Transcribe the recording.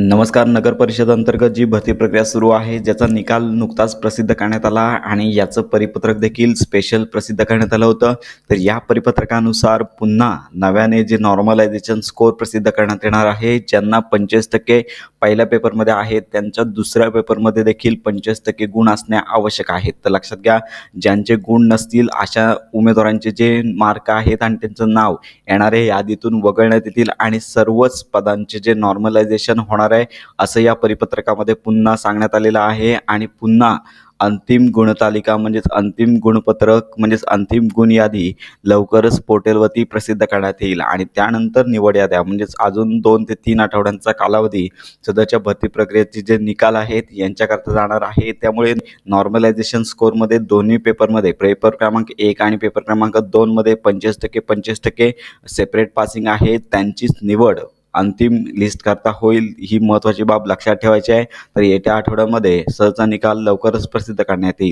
नमस्कार नगर परिषद अंतर्गत जी भरती प्रक्रिया सुरू आहे ज्याचा निकाल नुकताच प्रसिद्ध करण्यात आला आणि याचं परिपत्रक देखील स्पेशल प्रसिद्ध करण्यात आलं होतं. तर या परिपत्रकानुसार पुन्हा नव्याने जे नॉर्मलायझेशन स्कोअर प्रसिद्ध करण्यात येणार आहे ज्यांना पंचवीस टक्के पहिल्या पेपरमध्ये आहेत त्यांच्या दुसऱ्या पेपरमध्ये देखील पंचवीस टक्के गुण असणे आवश्यक आहेत तर लक्षात घ्या ज्यांचे गुण नसतील अशा उमेदवारांचे जे मार्क आहेत आणि त्यांचं नाव येणाऱ्या यादीतून वगळण्यात येतील आणि सर्वच पदांचे जे नॉर्मलायझेशन होणार आहे. असं या परिपत्रकामध्ये पुन्हा सांगण्यात आलेलं आहे आणि पुन्हा अंतिम गुणतालिका म्हणजेच अंतिम गुणपत्रक म्हणजेच अंतिम गुण यादी लवकरच पोर्टलवरती प्रसिद्ध करण्यात येईल. आणि त्यानंतर निवड याद्या म्हणजेच अजून दोन ते तीन आठवड्यांचा कालावधी सध्याच्या भरती प्रक्रियेचे जे निकाल आहेत यांच्याकरता जाणार आहे. त्यामुळे नॉर्मलायझेशन स्कोरमध्ये दोन्ही पेपरमध्ये पेपर क्रमांक एक आणि पेपर क्रमांक दोनमध्ये पंचवीस टक्के पंचवीस टक्के सेपरेट पासिंग आहे. त्यांचीच निवड अंतिम लिस्ट करता होईल ही महत्त्वाची बाब लक्षात ठेवायची आहे. तर येत्या आठवड्यामध्ये सहचा निकाल लवकरच प्रसिद्ध करण्यात येईल.